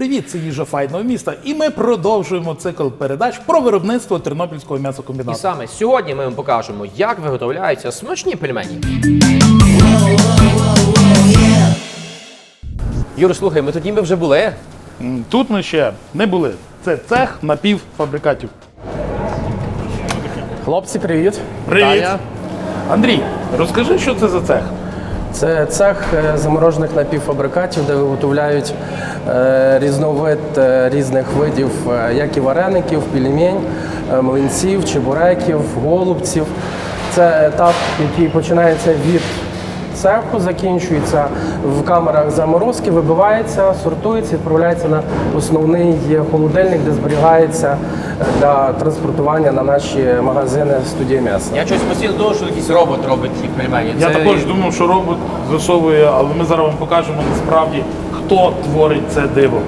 Привіт, це їжа файного міста. І ми продовжуємо цикл передач про виробництво тернопільського І саме сьогодні ми вам покажемо, як виготовляються смачні пельмені. Юр, слухай, ми тоді ми вже були. Тут ми ще не були. Це цех напівфабрикатів. Хлопці, привіт! Привіт! Андрій, розкажи, що це за цех? Це цех е, заморожених напівфабрикатів, де виготовляють е, різновид е, різних видів, як і вареників, пельмень, млинців, чебуреків, голубців. Це етап, який починається від цеху, закінчується в камерах заморозки, вибивається, сортується, відправляється на основний холодильник, де зберігається е, для транспортування на наші магазини студії м'яса. Я щось постійно думав, що якийсь робот робить ці пельмені. Я також думав, що робот засовує, але ми зараз вам покажемо насправді, хто творить це диво.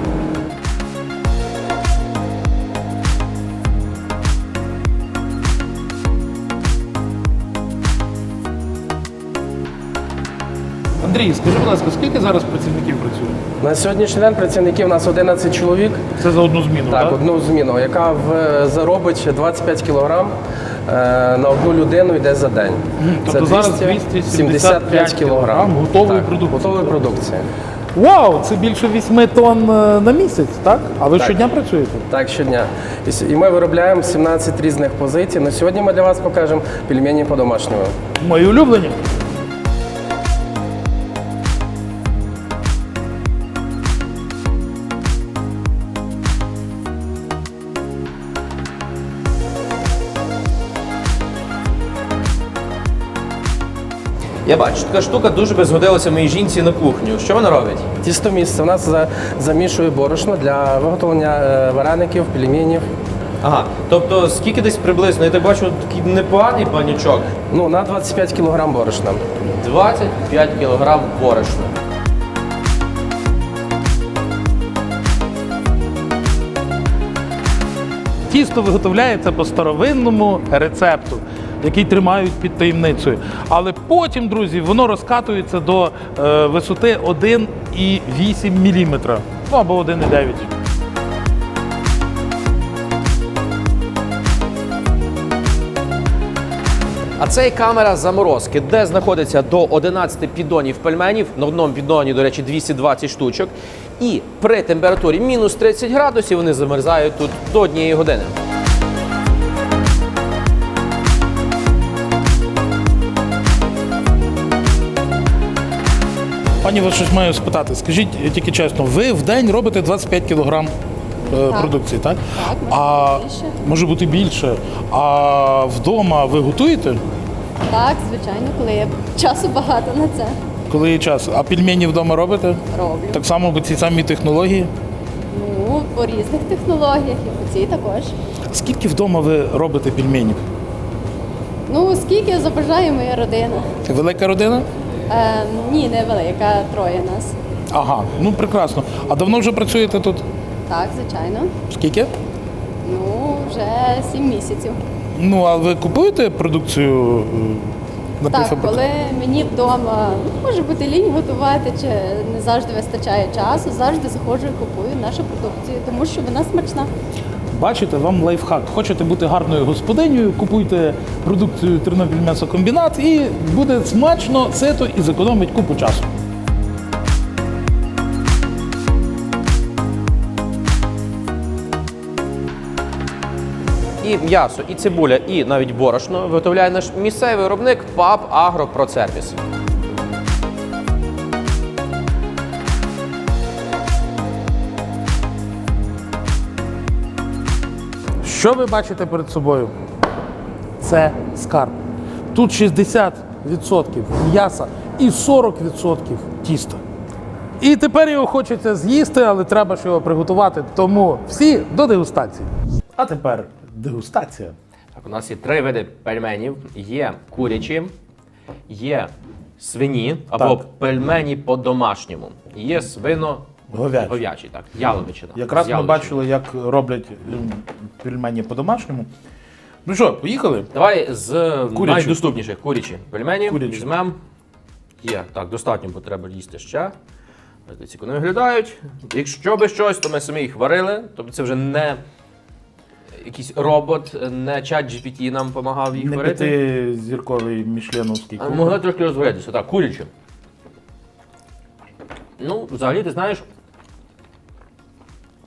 Андрій, скажи, будь ласка, скільки зараз працівників працює? На сьогоднішній день працівників у нас 11 чоловік. Це за одну зміну, так? Так, одну зміну, яка в, заробить 25 кілограм е, на одну людину йде за день. тобто зараз 275 кілограм готової Так, продукції. Готової продукції. Вау, це більше 8 тонн е, на місяць, так? А ви Так. щодня працюєте? Так, щодня. І ми виробляємо 17 різних позицій. На сьогодні ми для вас покажемо пельмені по-домашньому. Мої улюблені. Я бачу, така штука дуже би згодилася моїй жінці на кухню. Що вона робить? Тістомісце у нас замішує борошно для виготовлення е, вареників, пельменів. Ага, тобто скільки десь приблизно, я так бачу, такий непоганий панічок. Ну, на 25 кілограм борошна. 25 кілограм борошна. Тісто виготовляється по старовинному рецепту, який тримають під таємницею. Але потім, друзі, воно розкатується до е, висоти 1,8 мм. Ну або 1,9. А це камера заморозки, де знаходиться до 11 піддонів пельменів. На одному піддоні, до речі, 220 штучок. І при температурі мінус 30 градусів вони замерзають тут до однієї години. Пані, вас щось маю спитати. Скажіть е, тільки чесно, ви в день робите 25 кг продукції, так? Так, може а бути більше. може бути більше. А вдома ви готуєте, Так, звичайно, коли є часу багато на це коли є час? А пельмені вдома робите? роблю. Так само по цій самій технології. Ну, по різних технологіях і по цій також. Скільки вдома ви робите пельменів? Ну, скільки забажає моя родина? Велика родина? Е, ні, не велика, троє нас. Ага, ну прекрасно. А давно вже працюєте тут? Так, звичайно. Скільки? Ну, вже сім місяців. Ну, а ви купуєте продукцію е, на Так, півфабрикату? коли мені вдома ну, може бути лінь готувати, чи не завжди вистачає часу, завжди заходжу і купую нашу продукцію, тому що вона смачна. Бачите, вам лайфхак. Хочете бути гарною господинею, купуйте продукцію Тернопіль м'ясокомбінат і буде смачно, сито і зекономить купу часу. І м'ясо, і цибуля, і навіть борошно виготовляє наш місцевий виробник ПАП Агропроцервіс. Що ви бачите перед собою? Це скарб. Тут 60% м'яса і 40% тіста. І тепер його хочеться з'їсти, але треба ж його приготувати. Тому всі до дегустації. А тепер дегустація. Так, у нас є три види пельменів: є курячі, є свині або Так. пельмені по-домашньому. Є свино Говячі. говячі, так, яловичина. Якраз ми бачили, як роблять ем, пельмені по-домашньому. Ну що, поїхали? Давай з Курячі. найдоступніших курячі пельменів Курячі. візьмемо. Є, так, достатньо, бо треба їсти ще. Дивіться, вони виглядають. Якщо би щось, то ми самі їх варили. Тобто це вже не якийсь робот, не чат GPT нам допомагав їх Не варити. п'ятизірковий мішленовський А кухар. могли трошки розваритися, так, курячі. Ну, взагалі, ти знаєш.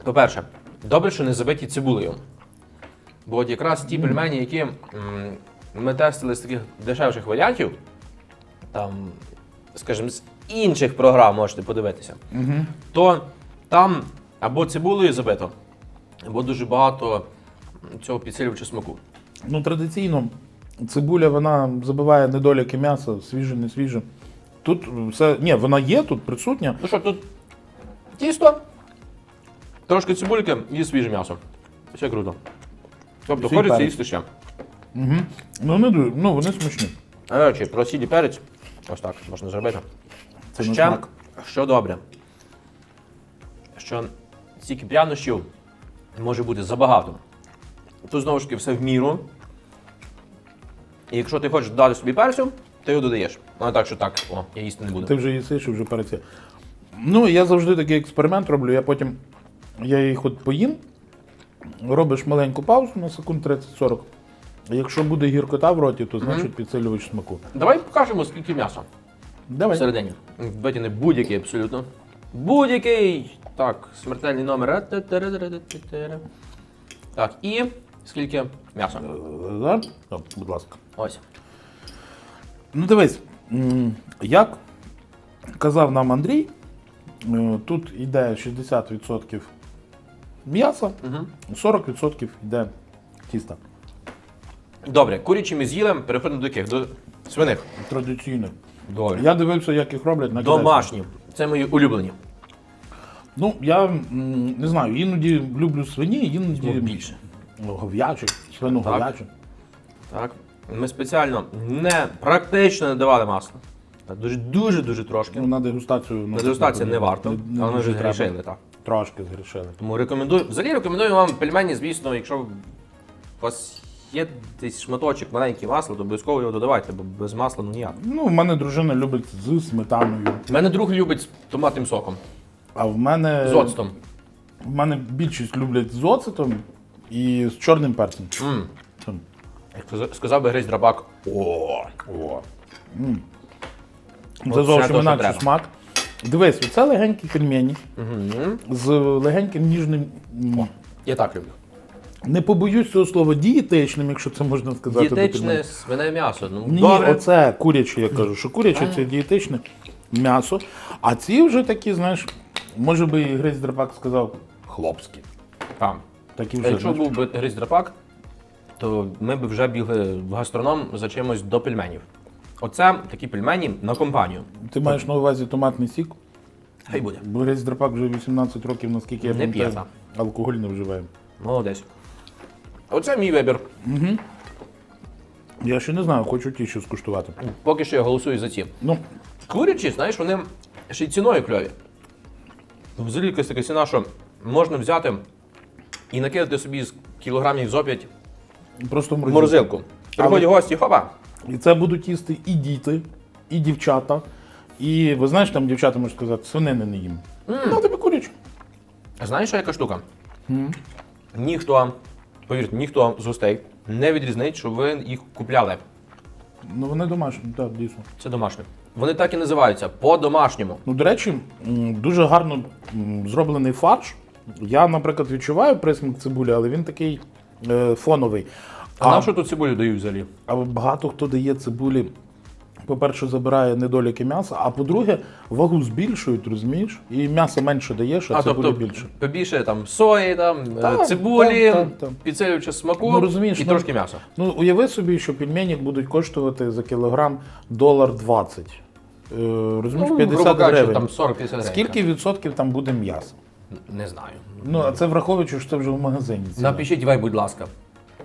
По-перше, добре, що не забиті цибулею. Бо от якраз ті пельмені, які м, ми тестили з таких дешевших варіантів, там, скажімо, з інших програм можете подивитися, то там або цибулею забито, або дуже багато цього підсилювача смаку. Ну, традиційно цибуля вона забиває недоліки м'яса, свіже, не свіже. Тут все. Ні, вона є тут присутня. Ну що, тут тісто, трошки цибульки і свіже м'ясо. Все круто. Тобто Свій хочеться перець. їсти ще. Ну, вони, ду- ну, вони смачні. А, До речі, про сіль і перець. Ось так можна зробити. Це на ще, смак. що добре, що стільки прянощів може бути забагато. Тут знову ж таки все в міру. І якщо ти хочеш додати собі перцю, ти його додаєш. А не так, що так, о, я їсти не буду. Ти вже їсиш і вже перед цим. Ну, я завжди такий експеримент роблю. Я потім я їх от поїм, робиш маленьку паузу на секунд 30-40. Якщо буде гіркота в роті, то значить підсилювач смаку. Давай покажемо, скільки м'яса. Давай. Всередині. Витягни будь-який абсолютно. Будь-який. Так, смертельний номер. Так, і скільки м'яса? Да? О, будь ласка. Ось. Ну дивись, як казав нам Андрій, е, тут йде 60% м'яса, 40% йде тіста. Добре, курячі ми з'їли, переходимо до яких? До свиних. Традиційне. Добре. Я дивився, як їх роблять на китайському. Домашні. Це мої улюблені. Ну, я м, не знаю, іноді люблю свині, іноді більше. гов'ячі, свиногов'ячі. Так. Ми спеціально не практично не давали масла. Дуже дуже дуже трошки. Ну, на дегустацію. ну, На дегустацію не варто, не але ми вже треба. згрішили, так. Трошки згрішили. Тому рекомендую. Взагалі рекомендую вам пельмені, звісно, якщо у вас є десь шматочок маленький масла, то обов'язково його додавайте, бо без масла ну ніяк. Ну, в мене дружина любить з сметаною. У мене друг любить з томатним соком. А в мене З оцтом. В мене більшість люблять з оцетом і з чорним перцем. М. Як сказав би Грись Драбак. О, о. М. Це От зовсім то, що інакший треба. смак. Дивись, це легенькі пельмені з легеньким ніжним. м, Я так люблю. Не побоюсь цього слова дієтичним, якщо це можна сказати. до Дієтичне свине м'ясо. Ну, Ні, добре. оце куряче, я кажу, що куряче це дієтичне м'ясо. А ці вже такі, знаєш, може би і Грець Драбак сказав, хлопські. Там. Такі вже. якщо знаєш. був би Грись Драпак, то ми б вже бігли в гастроном за чимось до пельменів. Оце такі пельмені на компанію. Ти маєш на увазі томатний сік? Хай буде. Бо Грець Драпак вже 18 років, наскільки я Не пам'ятаю, п'є, алкоголь не вживає. Молодець. Оце мій вибір. Я ще не знаю, хочу ті ще скуштувати. Поки що я голосую за ці. Ну, Курячі, знаєш, вони ще й ціною кльові. Взагалі якась така ціна, що можна взяти і накидати собі з кілограмів зо 5 просто в морозилку. Приходять гості, хопа. І це будуть їсти і діти, і дівчата. І ви знаєш, там дівчата можуть сказати, свинини не їм. Ну, тобі курячу. А знаєш, що яка штука? Ніхто, повірте, ніхто з гостей не відрізнить, що ви їх купляли. Ну вони домашні, так, дійсно. Це домашнє. Вони так і називаються по-домашньому. Ну, до речі, дуже гарно зроблений фарш. Я, наприклад, відчуваю присмак цибулі, але він такий е, фоновий. А, на що тут цибулю дають взагалі? А багато хто дає цибулі, по-перше, забирає недоліки м'яса, а по-друге, вагу збільшують, розумієш? І м'ясо менше даєш, а, А цибулі тобто більше. побільше там сої, там, е, Так, цибулі, так, так, так. підсилюючи смаку Ну, розумієш, і ну, трошки м'яса. Ну, уяви собі, що пельмені будуть коштувати за кілограм долар 20. Е, розумієш, Ну, 50 грубо кажучи, гривень. там 40-50 гривень. Скільки відсотків там буде м'яса? Не знаю. Ну, а це враховуючи, що це вже в магазині. ціна. Напишіть ви, будь ласка.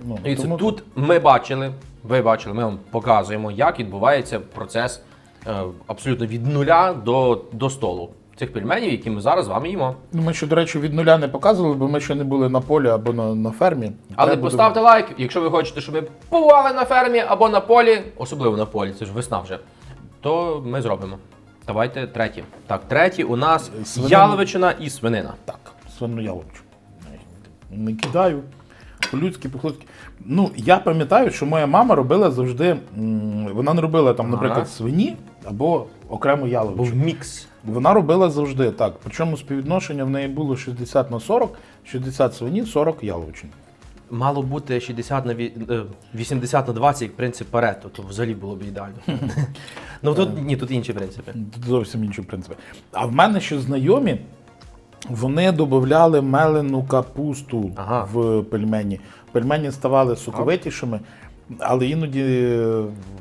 Ну, І це тому- тут ми бачили, ви бачили, ми вам показуємо, як відбувається процес е, абсолютно від нуля до, до столу цих пельменів, які ми зараз з вами їмо. Ну, Ми ще, до речі, від нуля не показували, бо ми ще не були на полі або на, на фермі. Але Треба поставте лайк, якщо ви хочете, щоб ми побували на фермі або на полі, особливо на полі, це ж весна вже, то ми зробимо. Давайте треті. Так, треті у нас Свинина. яловичина і свинина. Так, свину яловичу. Не кидаю. По-людськи. Ну, я пам'ятаю, що моя мама робила завжди. м, Вона не робила там, наприклад, свині або окремо яловичу. Був мікс. Вона робила завжди так. Причому співвідношення в неї було 60 на 40, 60 свині, 40 яловичин. Мало бути 60 на ві- е, 80 на 20, як принцип Парето, то взагалі було б ідеально. ну тут ні, тут інші принципи. Тут зовсім інші принципи. А в мене ще знайомі, вони додавали мелену капусту Ага. в пельмені. Пельмені ставали соковитішими, але іноді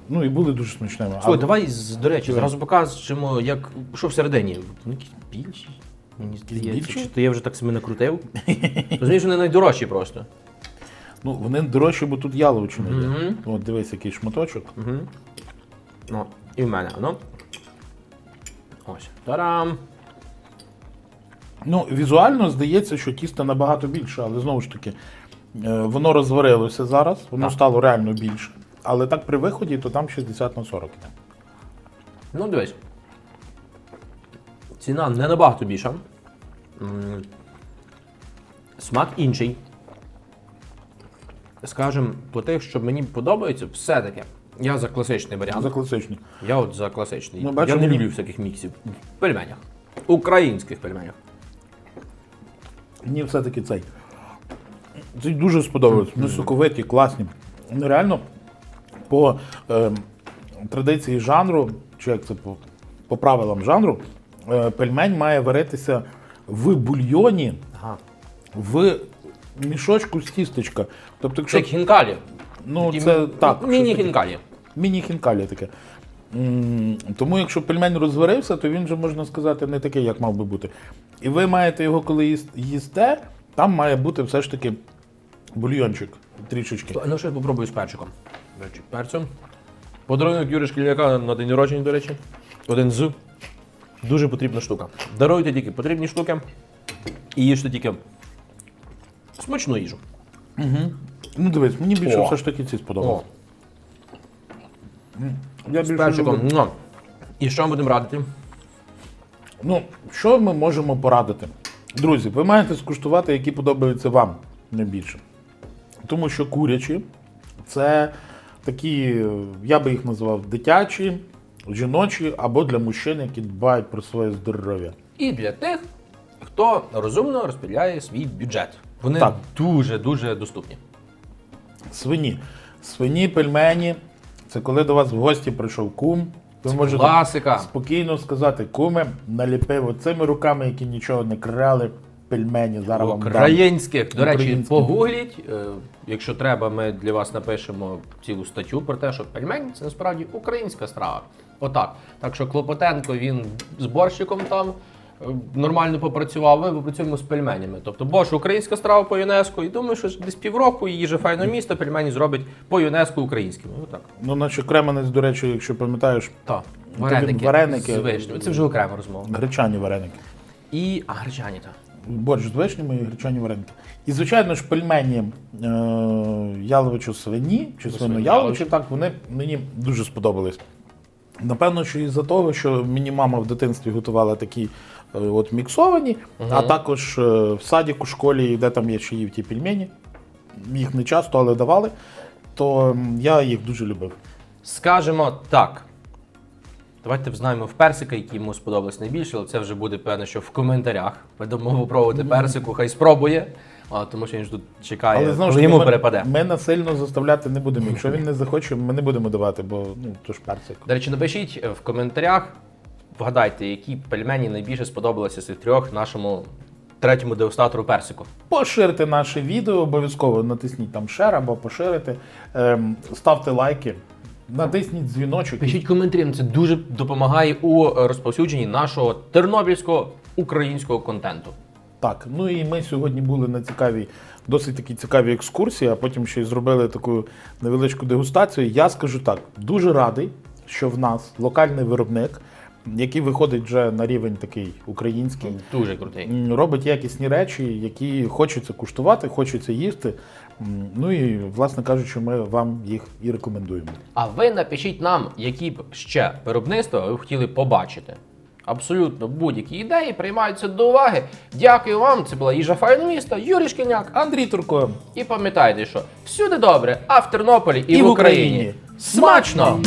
ну, і були дуже смачними. Слухай, А- давай, до речі, зразу покажемо, як що всередині. Ну, більші. Мені здається, чи то я вже так себе накрутив. Розумієш, вони найдорожчі просто. Ну, вони дорожчі, бо тут яловичина є. Мгм. От дивись, який шматочок. Ну, і в мене воно. Ось. Тарам. Ну, візуально здається, що тісто набагато більше, але знову ж таки, е, воно розварилося зараз, воно Так. стало реально більше. Але так при виході, то там 60 на 40 йде. Ну, дивись. Ціна не набагато більша. М, Смак інший. Скажем, по тих, що мені подобається, все-таки. Я за класичний варіант. За класичні. Я от за класичний. Ну, бачу, я не мені- люблю всяких міксів. В пельменях. Українських пельменях. Мені все-таки цей. Цей дуже сподобалось. Вони соковиті, класні. Ну, реально, по е, традиції жанру, чи як це по, по правилам жанру, е, пельмень має варитися в бульйоні Ага. в мішочку з тістечка. Тобто, Це як хінкалі. ну, Такі це так. Міні-хінкалі. міні-хінкалі таке. Тому якщо пельмень розварився, то він вже можна сказати не такий, як мав би бути. І ви маєте його, коли їс- їсте, там має бути все ж таки бульйончик трішечки. Ну, що я попробую з перчиком. Перчик перцю. Подарунок Юрі Шкільняка на день народження, до речі. Один з. Дуже потрібна штука. Даруйте тільки потрібні штуки і їжте тільки смачну їжу. Ну дивись, мені більше О. все ж таки ці О, сподобалося. Я з більше перчиком. люблю. Ну. І що ми будемо радити? Ну, що ми можемо порадити? Друзі, ви маєте скуштувати, які подобаються вам найбільше. Тому що курячі це такі, я би їх називав дитячі, жіночі або для мужчин, які дбають про своє здоров'я. І для тих, хто розумно розподіляє свій бюджет. Вони Так. дуже-дуже доступні. Свині. Свині, пельмені. Це коли до вас в гості прийшов кум. Ви можете Класика. спокійно сказати, куме, наліпив оцими руками, які нічого не крали, пельмені. Зараз вам дам. Українських, до речі, Українських. погугліть. Е, Якщо треба, ми для вас напишемо цілу статтю про те, що пельмень це насправді українська страва. Отак. Так що Клопотенко він з борщиком там нормально попрацював. Ми попрацюємо з пельменями. Тобто борщ українська страва по ЮНЕСКО. І думаю, що десь півроку її же файне місто пельмені зробить по ЮНЕСКО українськими. Отак. Ну, наче кременець, до речі, якщо пам'ятаєш, Так. Вареники, вареники. з вишнями. Це вже окрема розмова. гречані вареники. І а, гречані, так. Борщ з вишнями і гречані вареники. І, звичайно ж, пельмені е, яловичу свині чи свино яловичі, так, вони мені дуже сподобались. Напевно, що із-за того, що мені мама в дитинстві готувала такі е, от міксовані, а також е, в садіку, школі, де там я ще їв ті пельмені, їх не часто, але давали, то я їх дуже любив. Скажемо так. Давайте взнаємо в персика, який йому сподобалось найбільше, але це вже буде певно, що в коментарях. Ми дамо попробувати персику, хай спробує, а, тому що він ж тут чекає, Але знову коли йому ми, перепаде. ми насильно заставляти не будемо. Якщо він не захоче, ми не будемо давати, бо ну, то ж персик. До речі, напишіть е, в коментарях, вгадайте, які пельмені найбільше сподобалися з цих трьох нашому третьому дегустатору персику. Поширте наше відео, обов'язково натисніть там шер або поширите, ем, ставте лайки, натисніть дзвіночок. Пишіть коментарі, нам це дуже допомагає у розповсюдженні нашого тернопільського українського контенту. Так, ну і ми сьогодні були на цікавій, досить такі цікавій екскурсії, а потім ще й зробили таку невеличку дегустацію. Я скажу так, дуже радий, що в нас локальний виробник, який виходить вже на рівень такий український. Дуже крутий. Робить якісні речі, які хочеться куштувати, хочеться їсти. Ну і, власне кажучи, ми вам їх і рекомендуємо. А ви напишіть нам, які б ще виробництва ви б хотіли побачити. Абсолютно будь-які ідеї приймаються до уваги. Дякую вам. Це була їжа файного міста, Юрій Шкільняк. Андрій Турко. І пам'ятайте, що всюди добре, а в Тернополі і, І в. Україні. Смачно!